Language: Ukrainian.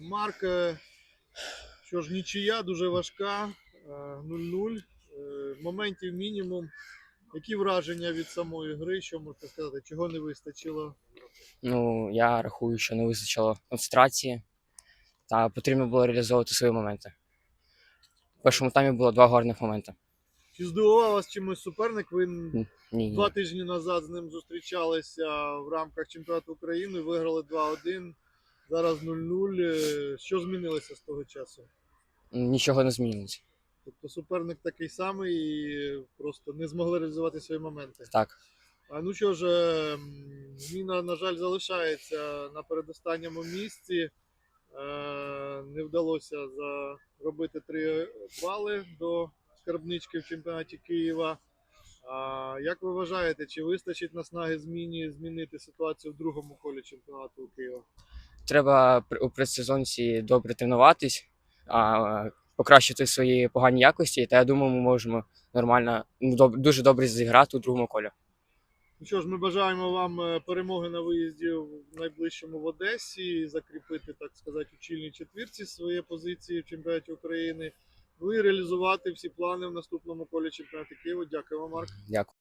Марк, е, що ж, нічия дуже важка. е, 0-0. е, Моментів мінімум. Які враження від самої гри? Що можете сказати? Чого не вистачило? Ну, я рахую, що не вистачило концентрації та потрібно було реалізовувати свої моменти. В першому таймі було два гарних моменти. Чи здивував вас чимось суперник? Ви Ні, ні. два тижні назад з ним зустрічалися в рамках чемпіонату України, виграли 2-1. Зараз 0-0. Е, Що змінилося з того часу? Нічого не змінилося. Тобто суперник такий самий і просто не змогли реалізувати свої моменти. Так. А ну що ж, е, м, зміна, на жаль, залишається на передостанньому місці. Е, Не вдалося заробити три бали до скарбнички в чемпіонаті Києва. А як ви вважаєте, чи вистачить наснаги зміні змінити ситуацію в другому колі чемпіонату Києва? Треба у предсезонці добре тренуватись, покращити свої погані якості, та я думаю, ми можемо нормально, ну, дуже добре зіграти у другому колі. Ну що ж, ми бажаємо вам е, перемоги на виїзді в найближчому в Одесі, закріпити, так сказати, у чільній четвірці свої позиції в чемпіонаті України. Ну і реалізувати всі плани в наступному колі чемпіонату Києва. Дякую вам, Марк. Дякую.